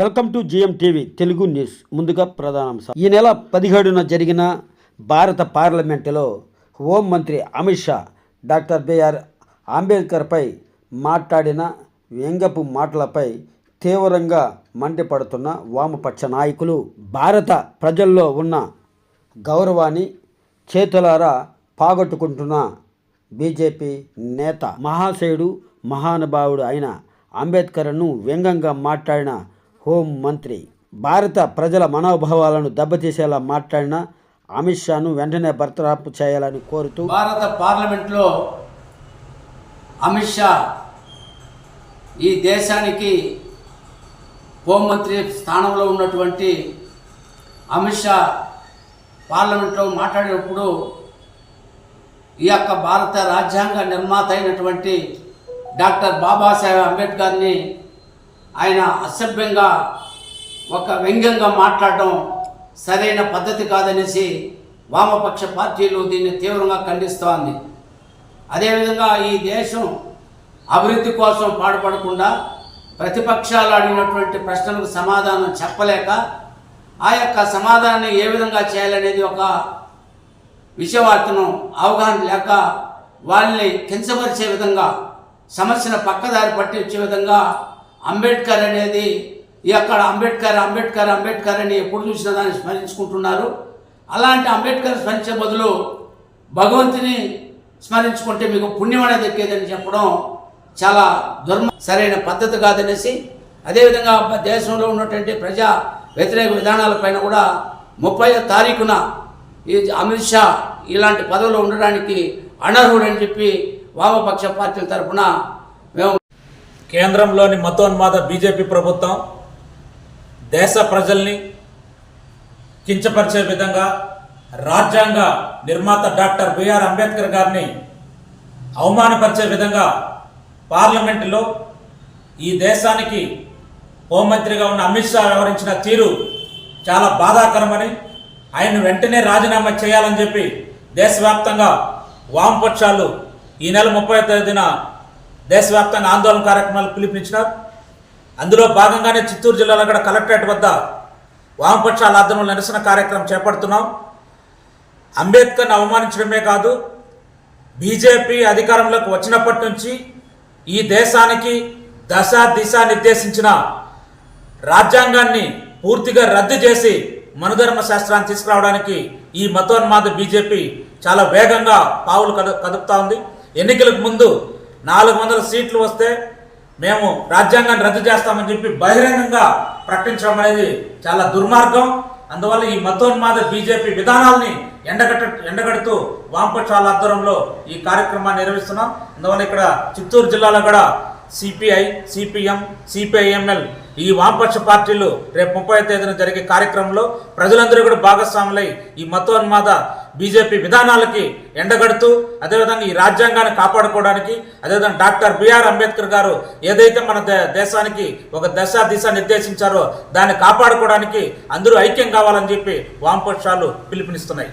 Welcome to GM TV Telugu news. ముందుగా ప్రధానాంశం. ఈ నెల పదిహేడున జరిగిన భారత పార్లమెంటులో హోంమంత్రి అమిత్ షా డాక్టర్ బిఆర్ అంబేద్కర్పై మాట్లాడిన వ్యంగపు మాటలపై తీవ్రంగా మండిపడుతున్న వామపక్ష నాయకులు భారత ప్రజల్లో ఉన్న గౌరవాన్ని చేతులారా పాగొట్టుకుంటున్న బీజేపీ నేత మహాశయుడు మహానుభావుడు అయిన అంబేద్కర్ను వ్యంగ్యంగా మాట్లాడిన హోం మంత్రి భారత ప్రజల మనోభావాలను దెబ్బతీసేలా మాట్లాడిన అమిత్ షాను వెంటనే బర్తరాపు చేయాలని కోరుతూ భారత పార్లమెంట్లో అమిత్ షా ఈ దేశానికి హోంమంత్రి స్థానంలో ఉన్నటువంటి అమిత్ షా పార్లమెంట్లో మాట్లాడేటప్పుడు ఈ యొక్క భారత రాజ్యాంగ నిర్మాత అయినటువంటి డాక్టర్ బాబాసాహెబ్ అంబేద్కర్ని ఆయన అసభ్యంగా ఒక వ్యంగ్యంగా మాట్లాడటం సరైన పద్ధతి కాదనేసి వామపక్ష పార్టీలు దీన్ని తీవ్రంగా ఖండిస్తోంది. అదేవిధంగా ఈ దేశం అభివృద్ధి కోసం పాడుపడకుండా ప్రతిపక్షాలు అడిగినటువంటి ప్రశ్నలకు సమాధానం చెప్పలేక ఆ యొక్క సమాధానాన్ని ఏ విధంగా చేయాలనేది ఒక విషయవార్తను అవగాహన లేక వాళ్ళని కించపరిచే విధంగా సమస్యను పక్కదారి పట్టించే విధంగా అంబేద్కర్ అనేది ఈ అక్కడ అంబేద్కర్ అంబేద్కర్ అంబేద్కర్ అని ఎప్పుడు చూసినా దాన్ని స్మరించుకుంటున్నారు. అలాంటి అంబేద్కర్ స్మరించే బదులు భగవంతుని స్మరించుకుంటే మీకు పుణ్యం అనేది దక్కేదని చెప్పడం చాలా దుర్మ సరైన పద్ధతి కాదనేసి అదేవిధంగా దేశంలో ఉన్నటువంటి ప్రజా వ్యతిరేక విధానాలపైన కూడా ముప్పై తారీఖున ఈ అమిత్ షా ఇలాంటి పదవిలో ఉండడానికి అనర్హుడని చెప్పి వామపక్ష పార్టీల తరఫున మేము కేంద్రంలోని మతోన్మాద బీజేపీ ప్రభుత్వం దేశ ప్రజల్ని కించపరిచే విధంగా రాజ్యాంగ నిర్మాత డాక్టర్ బిఆర్ అంబేద్కర్ గారిని అవమానపరిచే విధంగా పార్లమెంటులో ఈ దేశానికి హోంమంత్రిగా ఉన్న అమిత్ షా వ్యవహరించిన తీరు చాలా బాధాకరమని ఆయన వెంటనే రాజీనామా చేయాలని చెప్పి దేశవ్యాప్తంగా వామపక్షాలు ఈ నెల ముప్పై తేదీన దేశవ్యాప్తంగా ఆందోళన కార్యక్రమాలు పిలుపునిచ్చినారు. అందులో భాగంగానే చిత్తూరు జిల్లాలో కూడా కలెక్టరేట్ వద్ద వామపక్షాల ఆధ్వర్యంలో నిరసన కార్యక్రమం చేపడుతున్నాం. అంబేద్కర్ని అవమానించడమే కాదు బీజేపీ అధికారంలోకి వచ్చినప్పటి నుంచి ఈ దేశానికి దశ దిశ నిర్దేశించిన రాజ్యాంగాన్ని పూర్తిగా రద్దు చేసి మనుధర్మ శాస్త్రాన్ని తీసుకురావడానికి ఈ మతోన్మాద బీజేపీ చాలా వేగంగా పావులు కదు కదుపుతా ఉంది. ఎన్నికలకు ముందు నాలుగు వందల సీట్లు వస్తే మేము రాజ్యాంగాన్ని రద్దు చేస్తామని చెప్పి బహిరంగంగా ప్రకటించడం అనేది చాలా దుర్మార్గం. అందువల్ల ఈ మతోన్మాద బీజేపీ విధానాల్ని ఎండగట్ట ఎండగడుతూ వామపక్షాల ఆధ్వర్యంలో ఈ కార్యక్రమాన్ని నిర్వహిస్తున్నాం. అందువల్ల ఇక్కడ చిత్తూరు జిల్లాలో కూడా సిపిఐ సిపిఎం సిపిఐఎంఎల్ ఈ వామపక్ష పార్టీలు రేపు ముప్పై తేదీన జరిగే కార్యక్రమంలో ప్రజలందరూ కూడా భాగస్వాములై ఈ మతోన్మాద బీజేపీ విధానాలకి ఎండగడుతూ అదేవిధంగా ఈ రాజ్యాంగాన్ని కాపాడుకోవడానికి అదేవిధంగా డాక్టర్ బిఆర్ అంబేద్కర్ గారు ఏదైతే మన దే- దేశానికి ఒక దశ దిశ నిర్దేశించారో దాన్ని కాపాడుకోవడానికి అందరూ ఐక్యం కావాలని చెప్పి వామపక్షాలు పిలుపునిస్తున్నాయి.